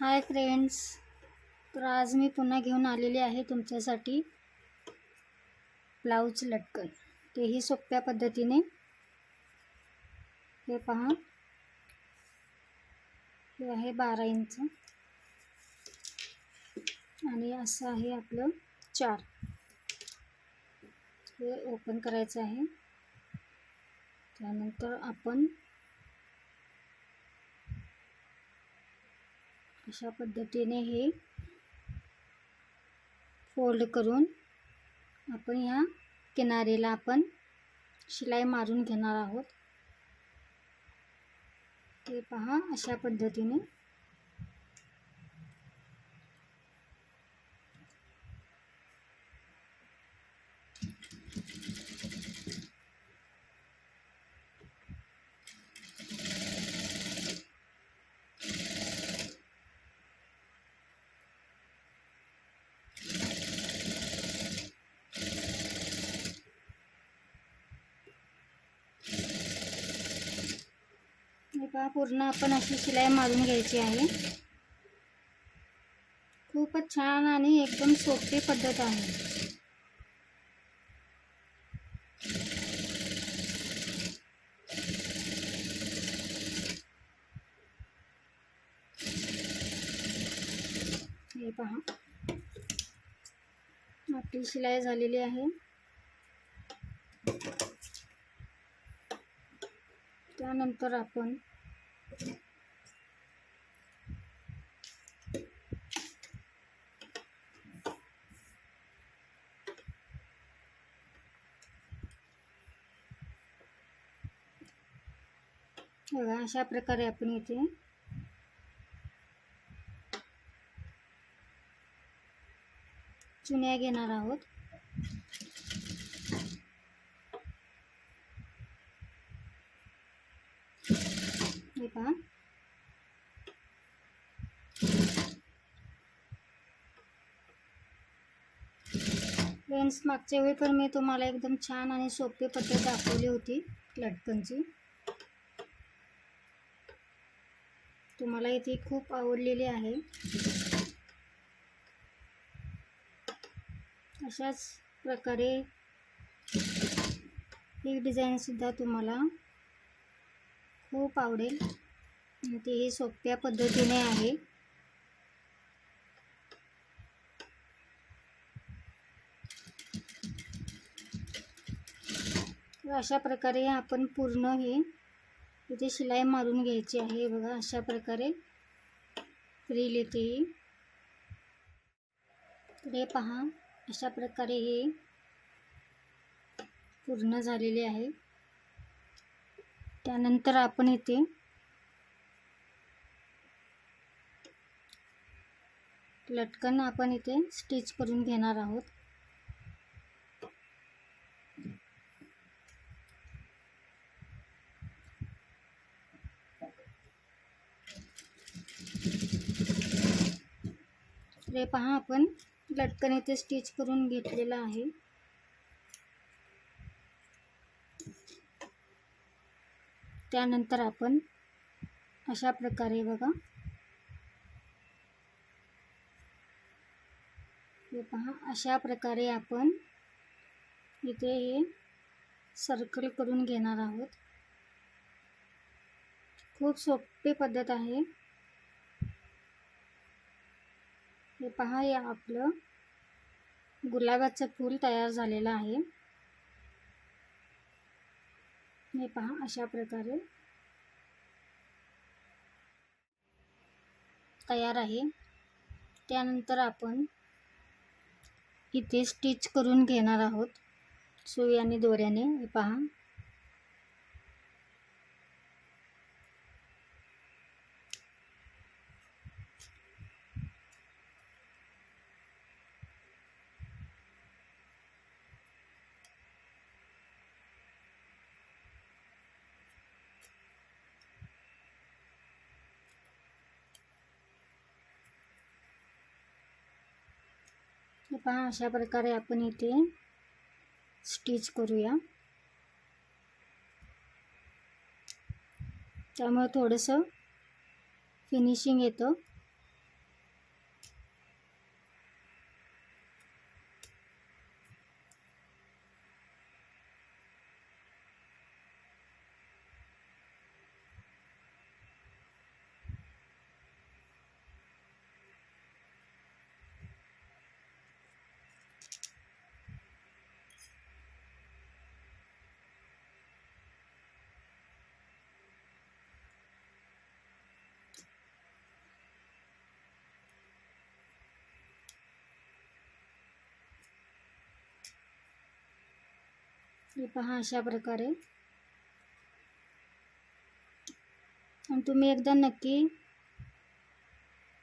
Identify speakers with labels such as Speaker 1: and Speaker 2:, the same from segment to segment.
Speaker 1: Hi friends तर आज मी पुन्हा घेऊन आलेली आहे तुमच्यासाठी ब्लाऊज लटकन. तेही सोप्या पद्धतीने. हे पहा. हे आहे बारा इंच. आणि असं आहे आपलं चार. हे ओपन करायचं आहे. त्यानंतर आपण अशा पद्धतीने हे फोल्ड करून आपण ह्या किनारीला आपण शिलाई मारून घेणार आहोत. ते पहा अशा पद्धतीने. हे पूर्ण आपण अशी शिलाई मारून घ्यायची आहे. खूपच छान आणि एकदम सोपी पद्धत आहे. हे पहा. आपली शिलाई झालेली आहे. त्यानंतर आपण अशा प्रकारे आपण इथे चुन्या घेणार आहोत. हे पहा फ्रेंड्स मागच्या वेळी पण मी तुम्हाला एकदम छान आणि सोपी पद्धत दाखवली होती लटकनची. तुम्हाला इथे खूप आवडलेली आहे. अशाच प्रकारे ही डिझाईनसुद्धा तुम्हाला खूप आवडेल. ते ही सोप्या पद्धतीने आहे. अशा प्रकारे आपण पूर्ण हे इथे शिलाई मारून घ्यायची आहे. बघा अशा प्रकारे फ्रील येते ही. तर पहा अशा प्रकारे हे पूर्ण झालेले आहे. त्यानंतर आपण इथे लटकन आपण इथे स्टिच करून घेणार आहोत. रे पहा आपण लटकन इथे स्टिच करून घेतलेला आहे. त्यानंतर आपण अशा प्रकारे बघा. हे पहा अशा प्रकारे आपण इथे हे सर्कल करून घेणार आहोत. खूप सोपी पद्धत आहे. हे पहा हे आपलं गुलाबाचं फूल तयार झालेलं आहे. हे पहा अशा प्रकारे तयार आहे. त्यानंतर आपण इथे स्टिच करून घेणार आहोत. सुई आणि दोऱ्याने हे पहा. पहा अशा प्रकारे आपण इथे स्टिच करूया. त्यामुळे थोडंसं फिनिशिंग येतं. हे पहा अशा प्रकारे. आणि तुम्ही एकदा नक्की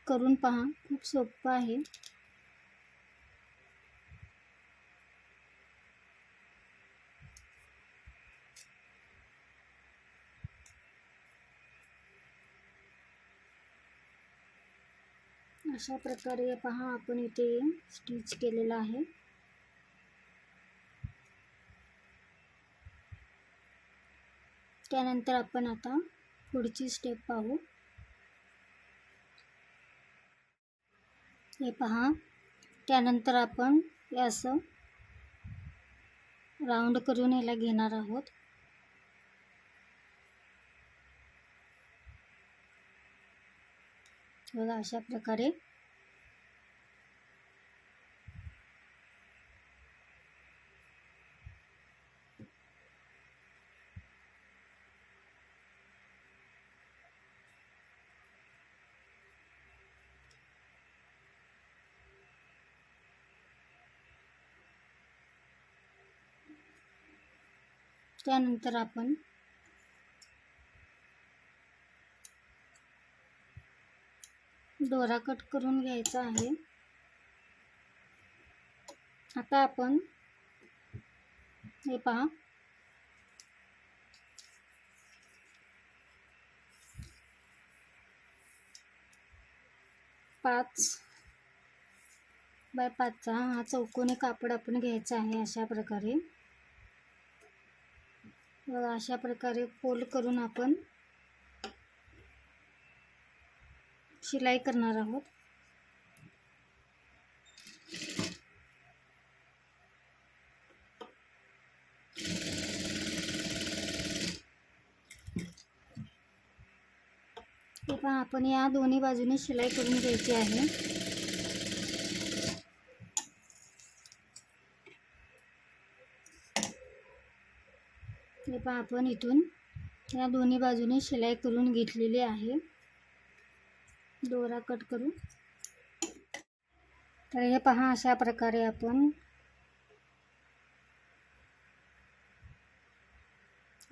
Speaker 1: करून पहा. खूप सोपं आहे. अशा प्रकारे पहा आपण इथे स्टिच केलेलं आहे. त्यानंतर आपण आता पुढची स्टेप पाहू. हे पहा. त्यानंतर आपण हे असं राऊंड करून याला घेणार आहोत. बघा अशा प्रकारे त्यानंतर आपण दोरा कट करून घ्यायचा आहे. आता आपण हे पहा. पाच बाय पाचचा हा चौकोनी कापड आपण घ्यायचा आहे अशा प्रकारे. अशा प्रकारे फोल्ड करून आपण शिलाई करणार आहोत. आपण या दोन्ही बाजूने शिलाई करून घ्यायची आहे. हे पहा आपण इथून या दोन्ही बाजूने शिलाई करून घेतलेली आहे. दोरा कट करू. तर हे पहा अशा प्रकारे आपण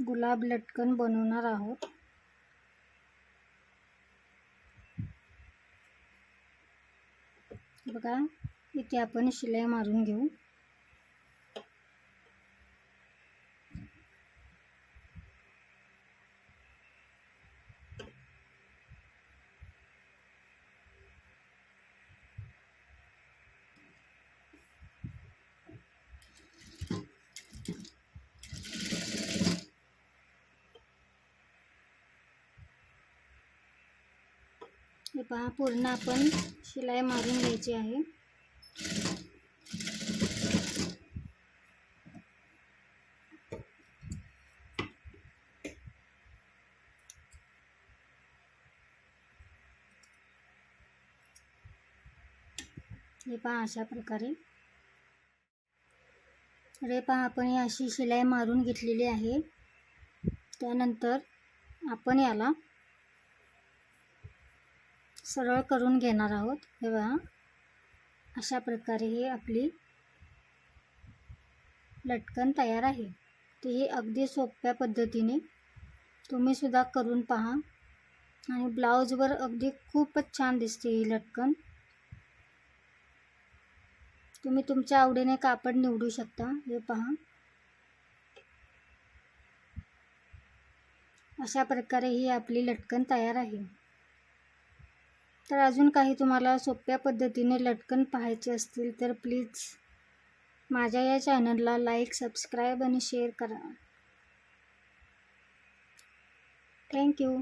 Speaker 1: गुलाब लटकन बनवणार आहोत. बघा इथे आपण शिलाई मारून घेऊ. हे पहा पूर्ण आपण शिलाई मारून घ्यायची आहे. हे पहा अशा प्रकारे. रे पहा आपण ही अशी शिलाई मारून घेतलेली आहे. त्यानंतर आपण याला सरळ करून घेणार आहोत. हे बघा. अशा प्रकारे हे आपली लटकन तयार आहे. तर ही अगदी सोप्या पद्धतीने तुम्हीसुद्धा करून पहा. आणि ब्लाऊजवर अगदी खूपच छान दिसते ही लटकन. तुम्ही तुमच्या आवडीने कापड निवडू शकता. हे पहा. अशा प्रकारे ही आपली लटकन तयार आहे. तर अजून काही तुम्हाला सोप्या पद्धतीने लटकन पाहायचे असतील तर प्लीज माझ्या या चॅनलला लाईक सबस्क्राईब आणि शेअर करा. Thank you